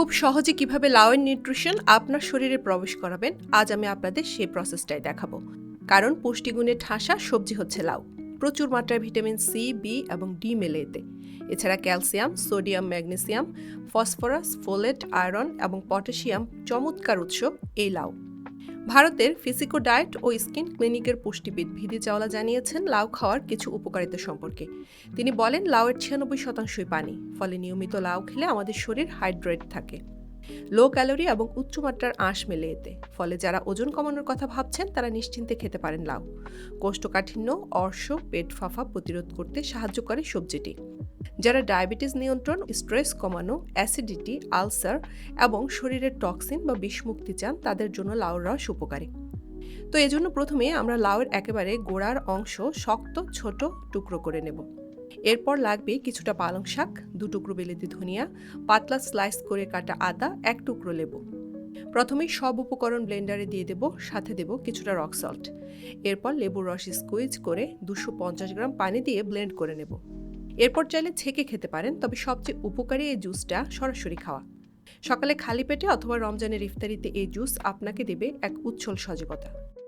খুব সহজে কীভাবে লাউয়ের নিউট্রিশন আপনার শরীরে প্রবেশ করাবেন, আজ আমি আপনাদের সেই প্রসেসটাই দেখাবো। কারণ পুষ্টিগুণে ঠাসা সবজি হচ্ছে লাউ। প্রচুর মাত্রায় ভিটামিন সি বি এবং ডি মেলে এতে। এছাড়া calcium sodium magnesium phosphorus folate iron এবং পটাশিয়াম চমৎকার উৎস এই লাউ। ভারতের ফিজিকো ডায়েট ও স্কিন ক্লিনিকের পুষ্টিবিদ ভিদি চাওলা জানিয়েছেন, লাউ খাওয়ার কিছু উপকারিতা সম্পর্কে। তিনি বলেন, লাউয়ের ছিয়ানব্বই শতাংশই পানি, ফলে নিয়মিত লাউ খেলে আমাদের শরীর হাইড্রেট থাকে। লো ক্যালোরি এবং উচ্চমাত্রার আঁশ মেলে এতে, ফলে যারা ওজন কমানোর কথা ভাবছেন, তারা নিশ্চিন্তে খেতে পারেন লাউ। কোষ্ঠকাঠিন্য, অর্শ, পেট ফাফা প্রতিরোধ করতে সাহায্য করে সবজিটি। যারা ডায়াবেটিস নিয়ন্ত্রণ, স্ট্রেস কমানো, অ্যাসিডিটি, আলসার এবং শরীরের টক্সিন বা বিষমুক্তি চান, তাদের জন্য লাউর রস উপকারী। তো এজন্য প্রথমে আমরা লাউয়ের একেবারে গোড়ার অংশ শক্ত, ছোট টুকরো করে নেব। এরপর লাগবে কিছুটা পালং শাক, দু টুকরো বেলেতি ধনিয়া, পাতলা স্লাইস করে কাটা আদা, এক টুকরো লেবু। প্রথমে সব উপকরণ ব্লেন্ডারে দিয়ে দেব, সাথে দেব কিছুটা রক সল্ট। এরপর লেবুর রস স্কুইজ করে দুশো গ্রাম পানি দিয়ে ব্লেন্ড করে নেব। এরপর চাইলে ছেঁকে খেতে পারেন, তবে সবচেয়ে উপকারী এই জুসটা সরাসরি খাওয়া। সকালে খালি পেটে অথবা রমজানের ইফতারিতে এই জুস আপনাকে দেবে এক উচ্ছ্বল সজীবতা।